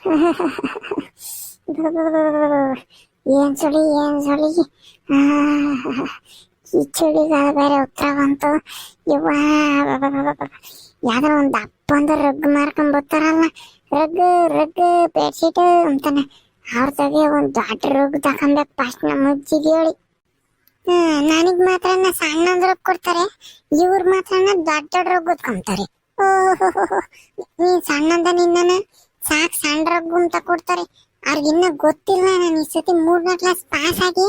ಏನ್ ಸುಳಿ ಏನ್ ಸುಳಿ? ಈ ಚಳಿಗಾಲ ಬೇರೆ ಉತ್ತರ ಬಂತು. ಇವ್ವ ಯಾವ್ದಾರ ಒಂದ್ ಅಪ್ಪ ಒಂದು ರಗ್ ಮಾರ್ಕೊಂಡ್ ಬರ್ತಾರಲ್ಲ. ರಗ್ ರಗ್ ಬೆಡ್ಶೀಟ್ ಅಂತಾನೆ. ಅವ್ರ ತಗೆ ಒಂದ್ ದೊಡ್ಡ ರಗ್ ತಕೊಂಬೇಕು ಫಸ್ಟ್ ನಮ್ಮ ಅಜ್ಜಿಗೆ ಹೇಳಿ. ನನಗ್ ಮಾತ್ರ ಸಣ್ಣ ರಗ್ ಕೊಡ್ತಾರೆ. ಇವ್ರ ಮಾತ್ರ ದೊಡ್ಡ ದೊಡ್ಡ ರಗ್ ಉತ್ಕೊಂತಾರೆ ಓಹೋ ನೀನ್ ಸಣ್ಣಂದ ನಿನ್ನ ಸಾಕ್ ಸಣ್ಣ ಅಂತ ಕೊಡ್ತಾರೆ. ಅವ್ರಿಗಿನ್ನ ಗೊತ್ತಿಲ್ಲ ನಾನು ಈ ಸತಿ ಮೂರನೇ ಕ್ಲಾಸ್ ಪಾಸ್ ಆಗಿ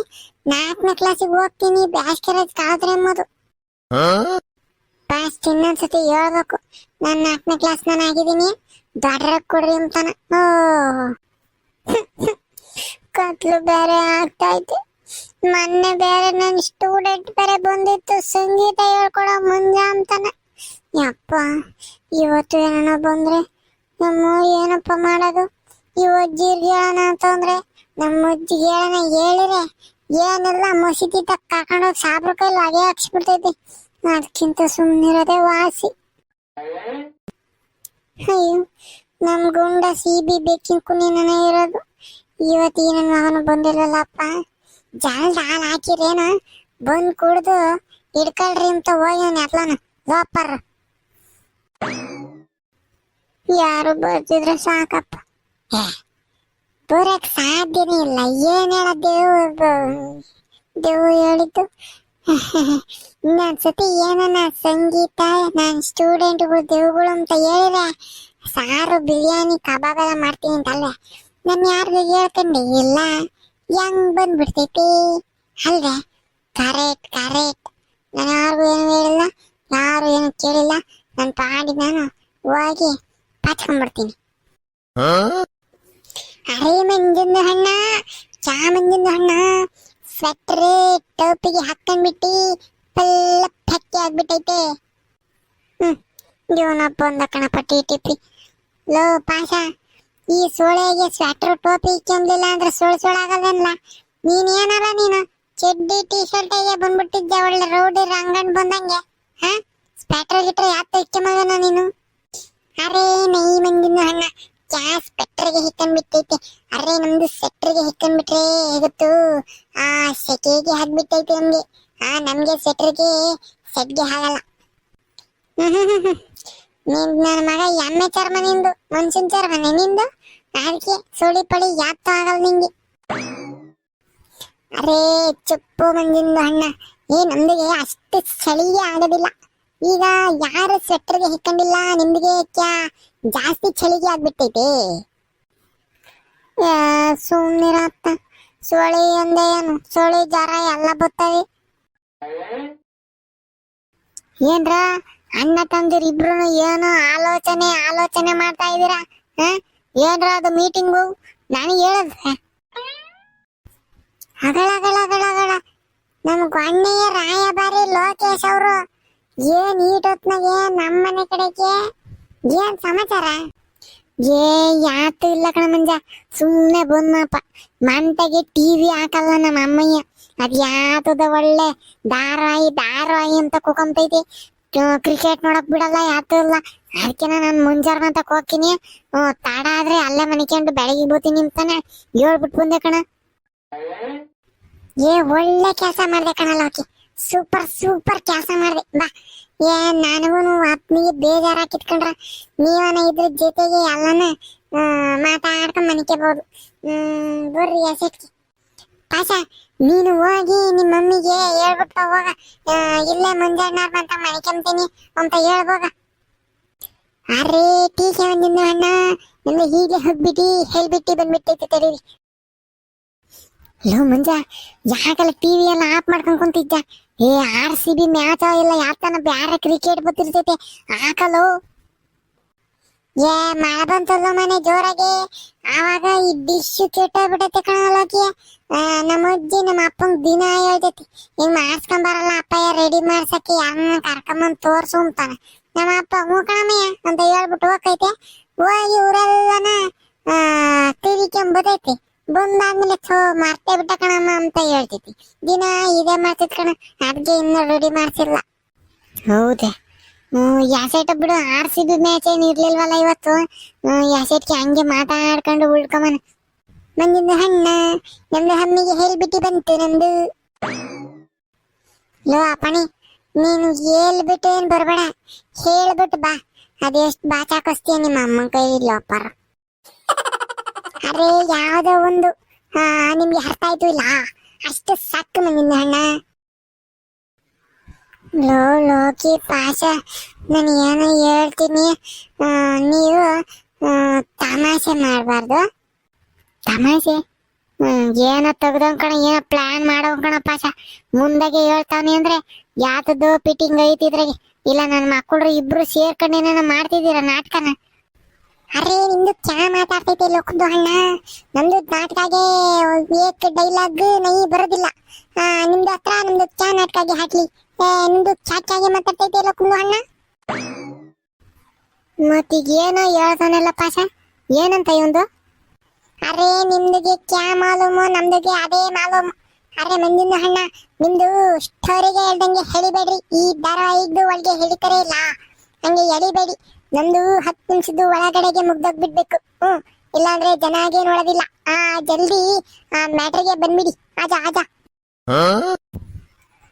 ನಾಲ್ಕನೇ ಕ್ಲಾಸಿಗೆ ಹೋಗ್ತೀನಿ. ಬ್ಯಾಸ್ಕರೇಜ್ ಕಾದ್ರೆ ಎಂಬುದು ಪಾಸ್ ಇನ್ನೊಂದ್ಸತಿ ಹೇಳ್ಬೇಕು. ನಾನು ನಾಲ್ಕನೇ ಕ್ಲಾಸ್ ನಾನು ಆಗಿದ್ದೀನಿ. ದೊಡ್ಡ ಕೊಡ್ರಿ ಅಂತಾನ. ಓ. ಕತ್ಲು ಬೇರೆ ಆಗ್ತಾ ಆಗ್ತೈತೆ. ಮೊನ್ನೆ ಬೇರೆ ನನ್ನ ಸ್ಟೂಡೆಂಟ್ ಬೇರೆ ಬಂದಿತ್ತು. ಸಂಗೀತ ಹೇಳ್ಕೊಡೋ ಮುಂಜಾ ಅಂತಾನ. ಯಪ್ಪ, ಇವತ್ತು ಏನೋ ಬಂದ್ರೆ ನಮ್ಮ ಏನಪ್ಪ ಮಾಡೋದು? ಈ ಅಜ್ಜಿ ಹೇಳೋಣ ಅಂತಂದ್ರೆ ನಮ್ಮ ಅಜ್ಜಿ ಹೇಳೋಣ, ಹೇಳಿರೆ. ಏನಿಲ್ಲ ಮಸೀದಿ ತಕ್ಕ ಕಾಕೊಂಡೋಗಿ ಸಾಬ್ರ ಕೈಲಿ ಹಾಗೆ ಹಾಕ್ಸ್ಬಿಡ್ತೈತಿ. ಅದಕ್ಕಿಂತ ಸುಮ್ಮನಿರೋದೆ ವಾಸಿ. ಅಯ್ಯೋ, ನಮ್ ಗುಂಡ ಸಿ ಬಿ ಬೇಕಿನ ಕುಣಿನೇ ಇರೋದು. ಇವತ್ತು ನನ್ನ ಮಗನು ಬಂದಿರಲ್ಲಪ್ಪ ಜಲ್ದ ಹಾಲು ಹಾಕಿರೇನ? ಬಂದ್ ಕುಡ್ದು ಹಿಡ್ಕೊಳ್ರಿ ಅಂತ ಹೋಗಿ ಎತ್ಲಾನ ಲೋಪರ್. ಯಾರು ಬರ್ತಿದ್ರೆ ಸಾಕಪ್ಪ. ಬರಕ್ ಸಾಧ್ಯನೇ ಇಲ್ಲ. ಏನ್ ಹೇಳ ದೇವ್ ದೇವ್ ಹೇಳಿದ್ದು? ಇನ್ನೊಂದ್ಸತಿ ಏನನ ಸಂಗೀತ, ನಾನ್ ಸ್ಟೂಡೆಂಟ್ಗಳು ದೇವ್ಗಳು ಅಂತ ಹೇಳಿದ್ರೆ ಸಾರು, ಬಿರಿಯಾನಿ ಕಬಾಬ್ ಎಲ್ಲ ಮಾಡ್ತೀನಿ ಅಂತಲ್ವೇ? ನಾನು ಯಾರಿಗೂ ಹೇಳ್ಕೊಂಡೆ, ಇಲ್ಲ ಹೆಂಗ್ ಬಂದ್ಬಿಡ್ತೈತಿ. ಅಲ್ವೇ? Correct correct. ನಾನು ಯಾರಿಗೂ ಏನು ಹೇಳಿಲ್ಲ, ಯಾರು ಏನು ಕೇಳಿಲ್ಲ. ನನ್ನ ಪಾಡಿ ನಾನು ಹೋಗಿ ಅರೆ ಮಂಜಿನ ಹಣ್ಣ, ಚಾ ಮಂಜಿನ ಹಣ್ಣ ಸ್ವೆಟ್ರ್ ಟೋಪಿಗೆ ಹಾಕೊಂಡ್ಬಿಟ್ಟಿ ಪಲ್ಲ ಪೆಕ್ಕಿ ಆಗ್ಬಿಟ್ಟೈತೆ. ಹ್ಮ್ ಜೋನಪ್ಪ ಒಂದ ಕಣಪ್ಪ ಟಿ ಟಿಪಿ ಲೋ ಪಾಶ ಈ ಸೋಳೆಗೆ ಸ್ವೆಟರ್ ಟೋಪಿ ಇಕ್ಕೊಂಬ್ಲಿಲ್ಲ ಅಂದ್ರೆ ಸೋಳು ಸೋಳಾಗಲ್ಲ ನೀನ್ ನೀನೇನಲ್ಲ ನೀನು ಚಡ್ಡಿ ಟಿ ಶರ್ಟಿಗೆ ಬಂದ್ಬಿಟ್ಟಿದ್ದೆ ಒಳ್ಳೆ ರೌಡಿ ರಂಗನ್ ಬಂದಂಗೆ? ಹಾ? ಸ್ವೆಟರ್ ಗಿಟ್ರ ಯಾತ ಮಗನ ನೀನು? ಅರೇ ನೈ ಮಂದಿನ ಹಣ್ಣ ಗ್ಯಾಸ್ ಪೆಟ್ರಿಗೆ ಹಿಕ್ಕಂಡ್ಬಿಟ್ಟೈತೆ ಅರೆ, ನಮ್ದು ಸೆಟ್ರಿಗೆ ಹಿಕ್ಕಂಡ್ಬಿಟ್ರೆ ಹೇಗುತ್ತು? ಆ ಸೆಕೆಗೆ ಹಾಕ್ಬಿಟ್ಟೈತೆ ನಮ್ಗೆ. ಆ, ನಮ್ಗೆ ಸೆಟ್ರಿಗೆ ಸೆಟ್ಗೆ ಹ್ಮ್. ನಿನ್ ನನ್ನ ಮಗ ಎಮ್ಮೆ ಚರ್ಮ ನಿಂದು, ಮನ್ಸಿನ ಚರ್ಮ ನಿಂದು? ಅದಕ್ಕೆ ಸುಳಿ ಪಳಿ ಯಾತೂ ಆಗಲ್ಲ ನಿಂಗೆ. ಅರೇ, ಚುಪ್ಪು ಮಂಜಿಂದು ಅಣ್ಣ. ಏ, ನಮ್ದಿಗೆ ಅಷ್ಟು ಚಳಿಗೆ ಆಗೋದಿಲ್ಲ. ಈಗ ಯಾರು ಸ್ವೆಟರ್ಗೆ ಹಿಕ್ಕೊಂಡಿಲ್ಲ? ನಿಮ್ಗೆ ಕ್ಯಾ ಜಾಸ್ತಿ ಚಳಿಗೆ ಆಗ್ಬಿಟ್ಟೈತೆ. ಸುಮ್ಮನಿರತ್ತ ಸೋಳಿ ಅಂದೆ ಏನು? ಸೋಳಿ ಜ್ವರ ಎಲ್ಲ ಬರ್ತವೆ. ಏನ್ರ ಅಣ್ಣ ತಂದಿರ್ ಇಬ್ರು ಏನು ಆಲೋಚನೆ ಆಲೋಚನೆ ಮಾಡ್ತಾ ಇದೀರಾ? ಏನ್ರ ಅದು ಮೀಟಿಂಗು ನನಗೆ ಹೇಳಿದ್ರೆ ಅಗಳ ಅಗಳ ಅಗಳ ಅಗಳ ಲೋಕೇಶ್ ಅವರು ಏನ್ ಈಟೊತ್ನಾಗೆ ನಮ್ಮನೆ ಕಡೆಗೆ? ಏನ್ ಸಮಾಚಾರ? ಏ, ಯಾತು ಇಲ್ಲ ಕಣ ಮಂಜ. ಸುಮ್ನೆ ಬಂದಪ್ಪ ಮಂಟಗೆ ಟಿವಿ ಹಾಕಲ್ಲ ನಮ್ಮ ಅಮ್ಮಯ್ಯ. ಅದ್ ಯಾತದ ಒಳ್ಳೆ ಧಾರಾವಾಹಿ ಧಾರಾವಾಹಿ ಅಂತ ಕುಕಂತೈತಿ. ಕ್ರಿಕೆಟ್ ನೋಡಕ್ ಬಿಡಲ್ಲ, ಯಾತು ಇಲ್ಲ. ಅದಕ್ಕೆ ನಾನು ಮುಂಜಾನೆ ಅಂತ ಹೋಗ್ತೀನಿ. ತಡ ಆದ್ರೆ ಅಲ್ಲೇ ಮನಿಕೊಂಡು ಬೆಳಗ್ಗೆ ಬೋತೀನಿ ಅಂತಾನೆ ಹೇಳ್ಬಿಟ್ಟು ಬಂದೆ ಕಣ. ಏ, ಒಳ್ಳೆ ಕೆಲಸ ಮಾಡ್ದೆ ಕಣಲ್ಲ ಆಕಿ ಸೂಪರ್ ಸೂಪರ್ ಕೆಲಸ ಮಾಡಿದೆ. ಬಾ. ಏ, ನನಗೂ ಆತ್ಮಿಗೆ ಬೇಜಾರ ಕಿತ್ಕೊಂಡ್ರ ನೀವನ ಇದ್ರ ಜೊತೆಗೆ ಎಲ್ಲನ ಮಾತಾಡ್ಕೊಂಡ್ ಮನಿಕೆಬಹುದು ಹ್ಮ್, ಬರ್ರಿ ಎಸೆಟ್ಗೆ. ಪಾಶ ನೀನು ಹೋಗಿ ನಿಮ್ಮ ಮಮ್ಮಿಗೆ ಹೇಳ್ಬಿಟ್ಟು ಹೋಗ. ಇಲ್ಲೇ ಮುಂಜಾನೆ ಅಂತ ಮನಿಕೊಂತೀನಿ ಅಂತ ಹೇಳ್ಬೋಗ. ಅರೆ, ಟೀಕೆ ಒಂದಿನ ಅಣ್ಣ. ನನ್ನ ಹೀಗೆ ಹೋಗ್ಬಿಟ್ಟು ಹೇಳ್ಬಿಟ್ಟು ಬಂದ್ಬಿಟ್ಟೈತೆ ತಡೀರಿ. ಲೋ ಮಂಜ ಯಾಕಲ್ಲ ಟಿವಿ ಎಲ್ಲ ಆಫ್ ಮಾಡ್ಕೊಂಡ್ ಕುಂತಿದ್ದ ಏ ಆರ್ ಸಿ ಬಿ ಮ್ಯಾಚ್ ಇಲ್ಲ ಯಾತನ ಬ್ಯಾರೆ ಕ್ರಿಕೆಟ್ ಬತ್ತಿರ್ತೈತೆ ಹಾಕಲು. ಏ, ಮಳೆ ಬಂತಲ್ಲ ಮನೆ ಜೋರಾಗಿ. ಆವಾಗ ಈ ಡಿಶ್ ಕೆಟ್ಟೋಗ್ಬಿಟ್ಟೈತೆ ಕಣಲಕ್ಕೆ ನಮ್ಮ ಅಜ್ಜಿ, ನಮ್ಮ ಅಪ್ಪಂಗ್ ದಿನ ಹೇಳ್ತೈತಿ, ಹಿಂಗ್ ಮಾಡ್ಸ್ಕೊಂಡ್ ಬರಲ್ಲ ಅಪ್ಪಯ್ಯ ರೆಡಿ ಮಾಡ್ಸಕ್ಕೆ ಯಾರನ್ನ ಕರ್ಕೊಂಬಂದ್ ತೋರ್ಸು ಅಂತಾನೆ. ನಮ್ಮ ಅಪ್ಪ, ಹ್ಞೂ ಕಣಮಯ್ಯ ಅಂತ ಹೇಳ್ಬಿಟ್ಟು ಹೋಗೈತೆ ಹೋಗಿ ಊರೆಲ್ಲನ ತಿರಿಕೊಂಬದೈತಿ ಬಂದಾದ್ಮೇಲೆ ಥೋ ಮಾಡ್ತೇ ಬಿಟ್ಟ ಕಣಮ್ಮ ಅಂತ ಹೇಳ್ತೈತಿ ದಿನ ಇದೇ ಮಾಡ್ತಿದ್ ಕಣ ಅಡ್ಗೆ ಇನ್ನೂ ರೆಡಿ ಮಾಡ್ಸಿಲ್ಲ. ಹೌದೇ? ಯಾಸೆಟ್ ಬಿಡು ಬಿ ಮ್ಯಾಚ್ ಏನ್ ಇರ್ಲಿಲ್ವಲ್ಲ ಇವತ್ತು? ಯಾಸೆಟ್ಗೆ ಹಂಗೆ ಮಾತಾಡ್ಕೊಂಡು ಉಳ್ಕೊಂಬನ. ಮಂಜಿಂದು ಹಣ್ಣ ನಮ್ದು ಹಮ್ಮಿಗೆ ಹೇಳ್ಬಿಟ್ಟು ಬಂತು ನಂದು. ಲೋ ಅಪ್ಪಣಿ ನೀನು ಹೇಳ್ಬಿಟ್ಟು ಏನ್ ಬರ್ಬೇಡ? ಹೇಳ್ಬಿಟ್ಟು ಬಾ. ಅದೆಷ್ಟು ಬಾಚಾಕಸ್ತೀಯ ನಿಮ್ಮ ಅಮ್ಮನ ಕೈ ಲೋಪರ್. ಅರೆ ಯಾವುದೋ ಒಂದು. ಆ, ನಿಮ್ಗೆ ಅರ್ಥ ಆಯ್ತು ಇಲ್ಲ? ಅಷ್ಟು ಸಾಕು ನಿನ್ನ. ಅಣ್ಣ ಲೋ ಲೋಕಿ ಪಾಶ ನಾನು ಏನೋ ಹೇಳ್ತೀನಿ. ನೀವು ತಮಾಷೆ ಮಾಡಬಾರ್ದು. ತಮಾಷೆ? ಏನೋ ತೆಗ್ದವ್ ಕಣ ಏನೋ ಪ್ಲಾನ್ ಮಾಡವ್ ಕಣ ಮುಂದಾಗೆ ಹೇಳ್ತಾವನಿ ಅಂದ್ರೆ ಯಾತದ್ದು ಪಿಟಿಂಗ್ ಐತಿದ್ರಾಗೆ ಇಲ್ಲ ನನ್ನ ಮಕ್ಕಳು ಇಬ್ರು ಸೇರ್ಕೊಂಡು ಏನೇನೋ ಮಾಡ್ತಿದ್ದೀರ ನಾಟಕನ? ಅರೆ ನಿಮ್ದು ಚಾ ಮಾತಾಡ್ತೈತೆ ಲೋಕದ್ದು ಅಣ್ಣ. ನಂದು ನಾಟಕಾಗೆ ಏಕ್ ಡೈಲಾಗ್ ನೈ ಬರೋದಿಲ್ಲ. ನಿಮ್ದು ಹತ್ರ ನಮ್ದು ಚಾ ನಾಟಕಾಗೆ ಹಾಕ್ಲಿ. ನಿಮ್ದು ಕ್ಯಾಗೆ ಮಾತಾಡ್ತೈತೆ ಲೋಕದ್ದು ಅಣ್ಣ. ಮತ್ತೀಗ ಏನೋ ಹೇಳ್ತಾನಲ್ಲ ಪಾಶ ಏನಂತ ಇವಂದು? ಅರೆ, ನಿಮ್ದಿಗೆ ಕ್ಯಾ ಮಾಲೂಮು, ನಮ್ದಿಗೆ ಅದೇ ಮಾಲೂಮು. ಅರೆ ಮಂದಿನ ಅಣ್ಣ, ನಿಮ್ದು ಸ್ಟೋರಿಗೆ ಹೇಳ್ದಂಗೆ ಹೇಳಿಬೇಡ್ರಿ. ಈ ಧಾರಾವಾಹಿದ್ದು ಒಳಗೆ ಹೇಳ್ತಾರೆ ಇಲ್ಲ. ಹಂಗೆ ಎಳಿಬೇಡಿ. ನಮ್ದು ಹತ್ತು ನಿಮಿಷದ್ದು ಒಳಗಡೆಗೆ ಮುಗ್ದೋಗ್ ಬಿಡ್ಬೇಕು ಹ್ಮ್. ಇಲ್ಲಾಂದ್ರೆ ಜನಾಗೆ ನೋಡೋದಿಲ್ಲ. ಆ ಜಲ್ದಿ ಆ ಮ್ಯಾಟ್ರಿಗೆ ಬಂದ್ಬಿಡಿ. ಆಜಾ ಆಜಾ.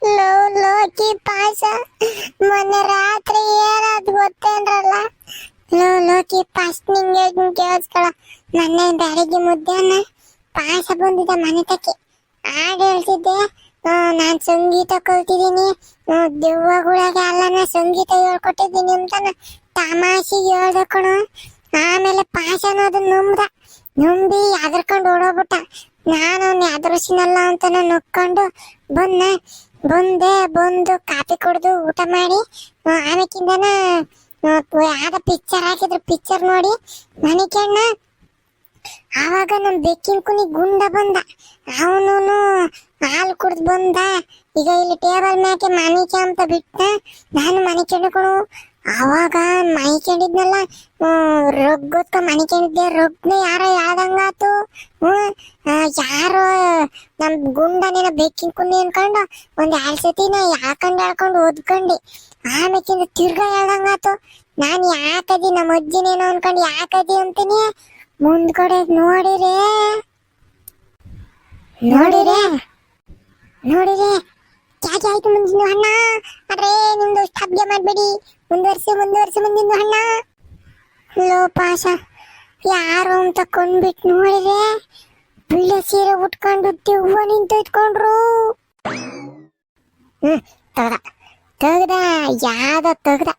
ಲೋ ಲೋಕಿ ಪಾಶ ಮೊನ್ನೆ ರಾತ್ರಿ ಏನಾದ್ ಗೊತ್ತೇನ್ರಲ್ಲ ಲೋ ಲೋಕಿ ಪಾಸ್ ನಿಂಗೆ ಕೇಳಿಸ್ಕೊಳ. ಮೊನ್ನೆ ಬೆಳಿಗ್ಗೆ ಮುದ್ದೆನ ಪಾಶ ಬಂದಿದ್ದ ಮನೆ ತಕ್ಕೆ. ಆಗ ಹೇಳ್ತಿದ್ದೆ ನಾನ್ ಸಂಗೀತ ಕಲ್ತಿದ್ದೀನಿ. ಆ, ಅಲ್ಲನ ಸಂಗೀತ ಹೇಳ್ಕೊಟ್ಟಿದ್ದೀನಿ ಅಂತ ತಮಾಷೆಗೆ ಹೇಳ್ದೆ ಕಣೋ. ಆಮೇಲೆ ಪಾಶನ ಅದನ್ನ ನಂಬ್ದ. ನುಂಬಿ ಅದ್ರಕೊಂಡು ಓಡೋಗ್ಬಿಟ್ಟ. ನಾನು ಅವ್ನ ಅದ್ರಸಿನಲ್ಲ ಅಂತ ನಕ್ಕೊಂಡು ಬಂದೆ. ಬಂದೆ, ಬಂದು ಕಾಫಿ ಕುಡಿದು ಊಟ ಮಾಡಿ. ಆಮೇಕಿಂದನ ಯಾವ್ದ ಪಿಕ್ಚರ್ ಹಾಕಿದ್ರು. ಪಿಕ್ಚರ್ ನೋಡಿ, ಮಣಿಕಣ್ಣ, ಆವಾಗ ನಮ್ ಬೆಕ್ಕಿನ ಕುನಿ ಗುಂಡ ಬಂದ. ಅವನು ಹಾಲು ಕುಡ್ದು ಬಂದ. ಈಗ ಇಲ್ಲಿ ಟೇಬಲ್ ಮ್ಯಾಕೆ ಮನಿಕೆ ಅಂತ ಬಿಟ್ಟ ನಾನು ಮನಿಕೊಂಡಿಕೊಂಡು ಅವಾಗ ಮನಿಕೊಂಡಿದ್ನಲ್ಲ ರೊಗ್ಗೊತ್ಕ ಮನಿಕೊಂಡಿದ್ದೆ ರೊಗ್ನ ಯಾರೋ ಯಾವ್ದಂಗಾತು ಹ್ಮ್ ಯಾರು ನಮ್ ಗುಂಡನೇನ ಬೆಕ್ಕಿನ ಕುನಿ ಅನ್ಕೊಂಡು ಒಂದ್ ಎರಡ್ ಸತಿನ ಯಾಕಂಡ್ ಹೇಳ್ಕೊಂಡು ಓದ್ಕೊಂಡಿ. ಆಮೇಕಿಂದ ತಿರ್ಗಾ ಹೇಳ್ದಂಗಾತು. ನಾನ್ ಯಾಕದಿ ನಮ್ಮ ಅಜ್ಜಿನೇನೋ ಅನ್ಕೊಂಡು ಯಾಕದಿ ಅಂತೀನಿ? ಮುಂದ್ಗಡೆ ನೋಡಿರೆ. ನೋಡಿರೇ. ನೋಡಿರೇ. ಕ್ಯಾಕೆ ಆಯ್ತು ಮುಂದಿನ ಅಣ್ಣ. ಅರೆ ನಿಮ್ದು ಸ್ತಬ್ಧ ಮಾಡ್ಬೇಡಿ. ಮುಂದುವರ್ಸಿ ಮುಂದುವರ್ಸಿ ಮುಂದಿನ ಅಣ್ಣ ಲೋ ಪಾಶ ಯಾರು ಅಂತ ಕೊಂಡ್ಬಿಟ್ಟು ನೋಡಿರೆ ಬಿಳಿ ಸೀರೆ ಉಟ್ಕೊಂಡು ದೆವ್ವ ನಿಂತು ಇಟ್ಕೊಂಡ್ರು. ಹ್ಮ್, ತೆಗ್ದ ತೆಗ್ದ ಯಾದ ತೆಗ್ದ.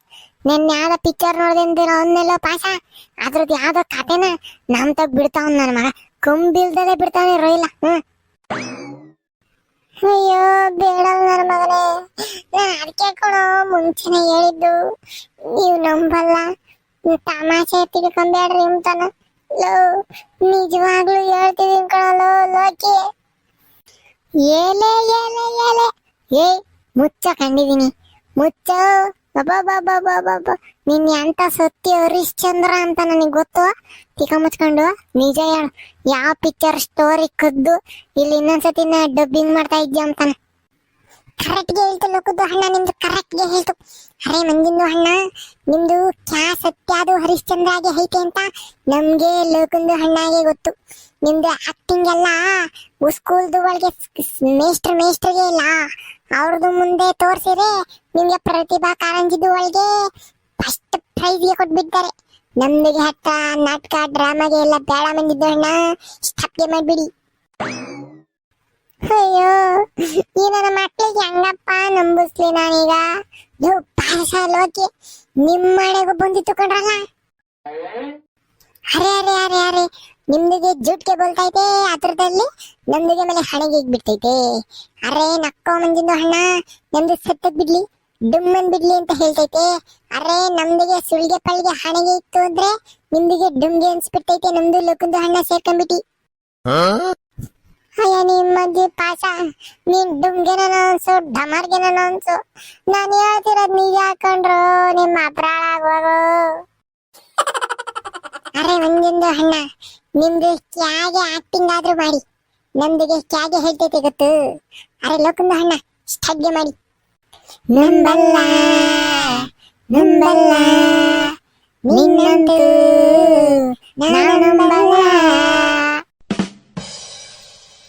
ನೆನ್ನೆ ಯಾವ್ದ ಪಿಕ್ಚರ್ ನೋಡ್ದೆ ಅಂದಿರೋ ಅವನ್ನೆಲ್ಲ ಪಾಶ ಅದ್ರದ್ದು ಯಾವ್ದೋ ಕತೆನ ನಮ್ ತಗ್ ಬಿಡ್ತಾವ್ ನನ್ನ ಮಗ. ಕಂಬಿಲ್ದಲೆ ಬಿಡ್ತಾನೆ ರೋಯಿಲ್ಲ ಹ್ಮ್. ಅಯ್ಯೋ ಬೇಡ ನನ್ನ ಮಗನೇ. ನಾನು ಅದಕ್ಕೆ ಕೊಡೋ ಮುಂಚೆನೆ ಹೇಳಿದ್ದು. ನೀವು ನಂಬಲ್ಲ. ತಮಾಷೆ ತಿಳ್ಕೊಂಬೇಡ್ರಿ ಅಂತಾನ ಲೋ, ನಿಜವಾಗ್ಲೂ ಹೇಳ್ತಿದ್ದೀನಿ ಕಣಲೋ ಲೋಕಿ. ಏಲೆ ಏಲೆ ಏಲೆ ಏ ಮುಚ್ಚ ಕಂಡಿದ್ದೀನಿ ಮುಚ್ಚ. ಬಾಬಾ ನಿನ್ ಎಂತ ಸತ್ಯ ಹರಿಶ್ಚಂದ್ರ ಅಂತ ನನಗೆ ಗೊತ್ತು. ತಿಕ ಮುಚ್ಕೊಂಡು, ನಿಜ ಹೇಳು. ಯಾವ ಪಿಕ್ಚರ್ ಸ್ಟೋರಿ ಕದ್ದು ಇಲ್ಲಿ ಇನ್ನೊಂದ್ಸತಿ ಡಬ್ಬಿಂಗ್ ಮಾಡ್ತಾ ಇದ್ಯಾ ಅಂತಾನ ಕರೆಕ್ಟ್ಗೆ ಹೇಳ್ತು, ಲೋಕದ್ದು ಅಣ್ಣ ನಿಮ್ದು ಕರೆಕ್ಟ್ಗೆ ಹೇಳ್ತು. ಅರೆ, ಮಂಜಿಂದು ಅಣ್ಣ, ನಿಮ್ದು ಕ್ಯಾ ಸತ್ಯ ಅದು ಹರಿಶ್ಚಂದ್ರಾಗೆ ಐತೆ ಅಂತ ನಮ್ಗೆ ಲೋಕಂದು ಅಣ್ಣಾಗೆ ಗೊತ್ತು. ನಿಮ್ದು ಆಕ್ಟಿಂಗ್ ಎಲ್ಲ ಸ್ಕೂಲ್ದು ಒಳಗೆ ಮೇಸ್ಟ್ರ್ ಮೇಸ್ಟ್ರಿಗೆ ಇಲ್ಲ. ಅವ್ರದ್ದು ಮುಂದೆ ತೋರ್ಸಿದ್ರೆ ನಿಮ್ಗೆ ಪ್ರತಿಭಾ ಕಾರಂಜಿದು ಒಳಗೆ ಫಸ್ಟ್ ಪ್ರೈಸ್ಗೆ ಕೊಟ್ಬಿಡ್ತಾರೆ. ನಮ್ದಿಗೆ ಹತ್ತ ನಾಟಕ ಡ್ರಾಮಾಗೆ ಎಲ್ಲ ಬೇಡ ಬಂದಿದ್ದು ಅಣ್ಣ. ಸ್ಥಾಪ್ಯ ಮಾಡ್ಬಿಡಿ. ಅಯ್ಯೋ, ಈ ನನ್ನ ಮಕ್ಕಳಿಗೆ ಹೆಂಗಪ್ಪ ನಂಬಿಸ್ಲಿ ನಾನೀಗ? ನೀವು ಪಾಯಸ ಲೋಕಿ ನಿಮ್ಮ ಮನೆಗೂ ಬಂದಿತ್ತು ತಕೊಂಡ್ರಲ್ಲ ಅರೆ ಅರೆ ಅರೆ ಅರೆ, ನಿಮ್ದಿಗೆ ಜುಟ್ಗೆ ಬೋಲ್ತೈತೆ ಅದ್ರದಲ್ಲಿ ನಮ್ದಿಗೆ ಮೇಲೆ ಹಣೆಗೆ ಬಿಡ್ತೈತೆ ಅರೆ ನಕ್ಕೋ ಮಂಜಿಂದು ಹಣ್ಣ ನಮ್ದು ಸತ್ತದ್ ಬಿಡ್ಲಿ ಡುಮ್ಮನ್ ಬಿಡ್ಲಿ ಅಂತ ಹೇಳ್ತೈತೆ. ಅರೆ ನಮ್ದಿಗೆ ಸುಳ್ಗೆ ಪಳ್ಳಿಗೆ ಹಣೆಗೆ ಇತ್ತು ಅಂದ್ರೆ ನಿಮ್ದಿಗೆ ಡುಮ್ಗೆ ಅನ್ಸ್ಬಿಡ್ತೈತೆ ನಮ್ದು ಲೋಕಂದು ಹಣ್ಣ ಸೇರ್ಕೊಂಡ್ಬಿಟ್ಟಿ. ಅಯ್ಯ ನಿಮ್ಮಜ್ಜಿ ಪಾಸ ನೀನ್ ಡುಮ್ಗೆನ ಅನ್ಸು ಡಮರ್ಗೆನ ಅನ್ಸು. ನಾನು ಹೇಳ್ತಿರೋದ್ ನೀ ಹಾಕೊಂಡ್ರು ನಿಮ್ಮ ಅಪ್ರಾಳ ಆಗೋದು ಅರೆ ಒಂದೊಂದು ಹಣ್ಣ ನಿಮ್ದು ಕ್ಯಾಗೆ ಆಕ್ಟಿಂಗ್ ಆದ್ರೂ ಮಾಡಿ. ನಮ್ದಿಗೆ ಕ್ಯಾಗೆ ಹೇಳ್ತೈತೆ ಗೊತ್ತು. ಅರೆ ಲೋಕಂದು ಹಣ್ಣ ಸ್ಟಗ್ಗೆ ಮಾಡಿ. ನಂಬಲ್ಲ ನಂಬಲ್ಲ. ನಿನ್ನಂತೂ ನಾನು ನಂಬಲ್ಲ.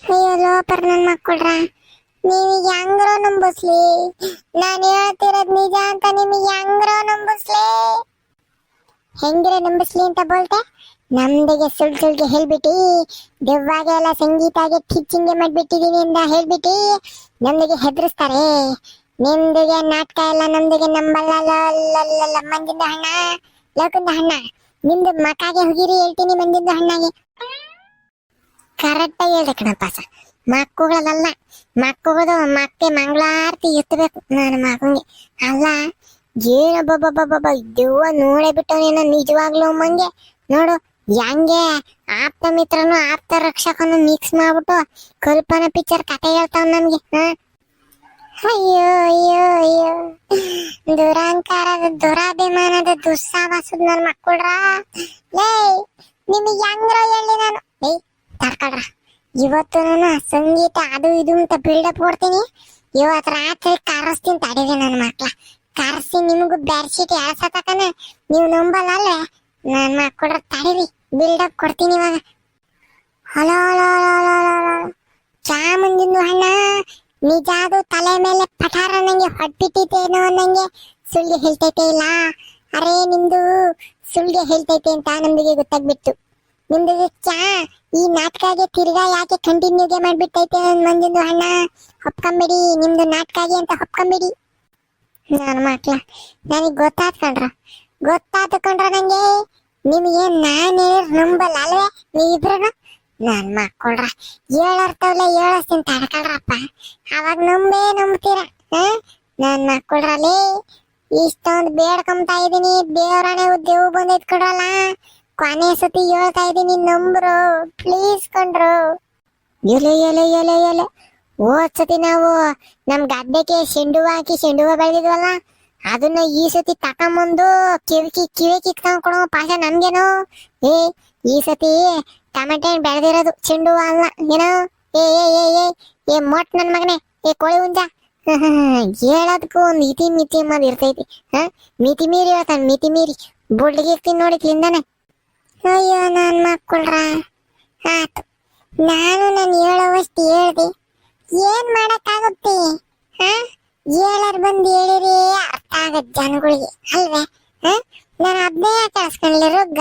ಅಯ್ಯೋ, ಲೋಪರ್ ನನ್ನ ಮಕ್ಕಳ್ರ. ನೀವೀಗ ಹೆಂಗ್ರೋ ನಂಬಿಸ್ಲಿ? ನಾನು ಹೇಳ್ತಿರೋದ್ ನಿಜ ಅಂತ ನಿಮಗೆ ಹೆಂಗ್ರೋ ನಂಬಿಸ್ಲಿ? ಹೆಂಗ್ರೆ ನಂಬಿಸ್ಲಿ ಅಂತ ಬೋಲ್ತೆ? ನಮ್ದಿಗೆ ಸುಳ್ ಸುಳ್ಗೆ ಹೇಳ್ಬಿಟ್ಟು, ದೆವ್ವಾಗೆ ಎಲ್ಲ ಸಂಗೀತಾಗೆ ಟೀಚಿಂಗ್ ಮಾಡ್ಬಿಟ್ಟಿದೀನಿ ಅಂತ ಹೇಳ್ಬಿಟ್ಟು, ನಮ್ದಿಗೆ ಹೆದರಿಸ್ತಾರೆ. ನಿಮ್ದಿಗೆ ನಾಟಕ ಎಲ್ಲ ನಮ್ದಿಗೆ ನಂಬಲ್ಲ ಮಂದಿಂದ ಹಣ್ಣ ಲೋಕಂದ ಹಣ್ಣ ನಿಮ್ದು ಮಕಾಗೆ ಹೋಗಿರಿ ಹೇಳ್ತೀನಿ ಮಂದಿಂದ ಹಣ್ಣಾಗೆ. ಕರೆಕ್ಟ್ ಆಗಿ ಹೇಳ್ದೆ ಕಣಪ್ಪ ಸ ಮಕ್ಕಳದಲ್ಲ ಮಕ್ಕಳದು ಮತ್ತೆ ಮಂಗಳಾರತಿ ಎತ್ತಬೇಕು ನನ್ನ ಮಗಂಗೆ. ಅಲ್ಲ, ಏನಬ್ಬಬ್ಬಬ್ಬಬ್ಬ ದೆವ್ವ ನೋಡೇ ಬಿಟ್ಟವನೇನೋ ನಿಜವಾಗ್ಲೂ ಮಂಗೆ. ನೋಡು, ಹೆಂಗೆ ಆಪ್ತ ಮಿತ್ರನು ಆಪ್ತ ರಕ್ಷಕನು ಮಿಕ್ಸ್ ಮಾಡ್ಬಿಟ್ಟು ಕಲ್ಪನಾ ಪಿಕ್ಚರ್ ಕತೆ ಹೇಳ್ತಾವ್ ನಮ್ಗೆ ಹ? ಅಯ್ಯೋ ಅಯ್ಯೋ ಅಯ್ಯೋ. ದುರಾಂಕಾರದ, ದುರಾಭಿಮಾನದ ದುಸ್ಸಾವಾಸದ ನನ್ ಮಕ್ಕಳ್ರ. ಲೇ ನಿಮಗೆ ಹೆಂಗ್ರ ಹೇಳಿ ನಾನು? ಏಯ್ ತಡ್ಕೊಳ್ರ ಇವತ್ತು ನಾನು ಸಂಗೀತ ಅದು ಇದು ಅಂತ ಬಿಲ್ಡಪ್ ಕೊಡ್ತೀನಿ. ಇವತ್ತು ರಾತ್ರಿ ಕರೆಸ್ತೀನಿ ತಡೀರಿ ನನ್ನ ಮಕ್ಳ. ಕರೆಸಿ ನಿಮಗೂ ಬೆಡ್ಶೀಟ್ ಎಳ್ಸತಕನ ನೀವು ನಂಬಲ್ಲ ಅಲ್ವೇ ನನ್ನ ಮಕ್ಕಳ್ರ ತಡೀರಿ ಬಿಲ್ಡಪ್ ಕೊಡ್ತೀನಿ ಇವಾಗ. Hello hello hello hello hello ಹಣ್ಣ ನಿಜ ಅದು ತಲೆ ಮೇಲೆ ಪಠಾರ ನಂಗೆ ಹೊಟ್ಟಿಟ್ಟಿತೇನೋ ಅನ್ನಂಗೆ. ಸುಳ್ಳು ಹೇಳ್ತೈತೆ ಇಲ್ಲ. ಅರೆ ನಿಮ್ದು ಸುಳ್ಳು ಹೇಳ್ತೈತೆ ಅಂತ ನಮ್ದಿಗೆ ಗೊತ್ತಾಗ್ಬಿಟ್ಟು ನಿಮ್ದು ಚಾ ಈ ನಾಟಕಾಗೆ ತಿರ್ಗಾ ಯಾಕೆ ಕಂಟಿನ್ಯೂಗೆ ಮಾಡ್ಬಿಟ್ಟೈತೆ ನನ್ ಅಣ್ಣ? ಹೊಪ್ಕೊಂಬಿಡಿ, ನಿಮ್ದು ನಾಟಕಾಗೆ ಅಂತ ಹೊಪ್ಕೊಂಬಿಡಿ. ನಾನು ಮಕ್ಳ ನನಗೆ ಗೊತ್ತಾತ್ ಗೊತ್ತಾತ್ಕೊಂಡ್ರ ಗೊತ್ತಾತ್ ಕಣ್ರ ನಂಗೆ. ನಿಮಗೆ ನಾನು ನಂಬಲ್ಲ. ಅಲ್ವೇ? ನೀವಿಬ್ರು ನನ್ ಮಕ್ಕಳ್ರ ಹೇಳರ್ತವ್ಲೆ ಹೇಳಸ್ತೀನಿ ತಡ್ಕೊಳ್ರಪ್ಪ. ಅವಾಗ ನಂಬೇ ನಂಬ್ತೀರ. ನನ್ ಮಕ್ಕಳ್ರಲ್ಲಿ ಇಷ್ಟೊಂದು ಬೇಡ್ಕೊಂತಾ ಇದೀನಿ. ದೇವ್ರಾಣೆ ದೇವ್ ಬಂದೈತ್ ಕೊಡಲ್ಲ ಕೊನೆ ಸತಿ ಹೇಳ್ತಾ ಇದೀನಿ ನಂಬ್ರು. ಪ್ಲೀಸ್ ಕಂಡ್ರು. ಎಲೆ ಎಲೆ ಎಲೆ ಎಲೆ. ಹೋದ್ ಸತಿ ನಾವು ನಮ್ ಗದ್ದೆಗೆ ಶೆಂಡು ಹಾಕಿ ಶೆಂಡು ಹೂವ ಬೆಳೆದಿದ್ವಲ್ಲ, ಅದನ್ನ ಈ ಸತಿ ತಕೊಂಬಂದು ಕಿವಿಕಿ ಕಿವಿ ಕಿತ್ಕೊಂಡ್ ಕೊಡೋ ಪಾಶ ನಮ್ಗೇನು? ಏ, ಈ ಸತಿ ಟಮಾಟೆ ಹಣ್ಣ್ ಬೆಳೆದಿರೋದು ಚೆಂಡು ಅಲ್ಲ. ಏನೋ? ಏ ಏ ಏ ಏ ಏ, ಮೊಟ್ ನನ್ನ ಮಗನೇ. ಏ, ಕೋಳಿ ಹುಂಜ. ಹೇಳೋದಕ್ಕೂ ಒಂದು ಇತಿ ಮಿತಿ ಅನ್ನೋದು ಇರ್ತೈತಿ. ಹಾ? ಮಿತಿ ಮೀರಿ ಹೇಳ್ತಾನೆ, ಮಿತಿ ಮೀರಿ. ಬುಡ್ಲಿಗೆ ನೋಡಿ ತಿಂದಾನೆ. ಅಯ್ಯೋ, ನನ್ ಮಕ್ಕಳ್ರ. ಆತು. ನಾನು ನಾನು ಹೇಳೋವಷ್ಟು ಹೇಳ್ದೆ. ಏನ್ ಮಾಡಕ್ಕಾಗುತ್ತೆ? ಹಾ? ಹೇಳರ್ ಬಂದು ಹೇಳಿರಿ ಅರ್ಥ ಆಗತ್ ಜನಗಳಿಗೆ. ಅಲ್ವೇ? ಹಾ? ನಾನು ಅದನ್ನೇ ಕೇಳಿಸ್ಕೊಂಡ್ಲಿ ರೊಗ್ಗ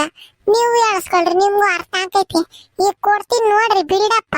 ನೀವು ಹೇಳಿಸ್ಕೊಳ್ರಿ ನಿಮ್ಗೂ ಅರ್ಥ ಆಗ್ತೈತಿ. ಈಗ ಕೊಡ್ತೀನಿ ನೋಡ್ರಿ ಬಿಲ್ಡಪ್ಪ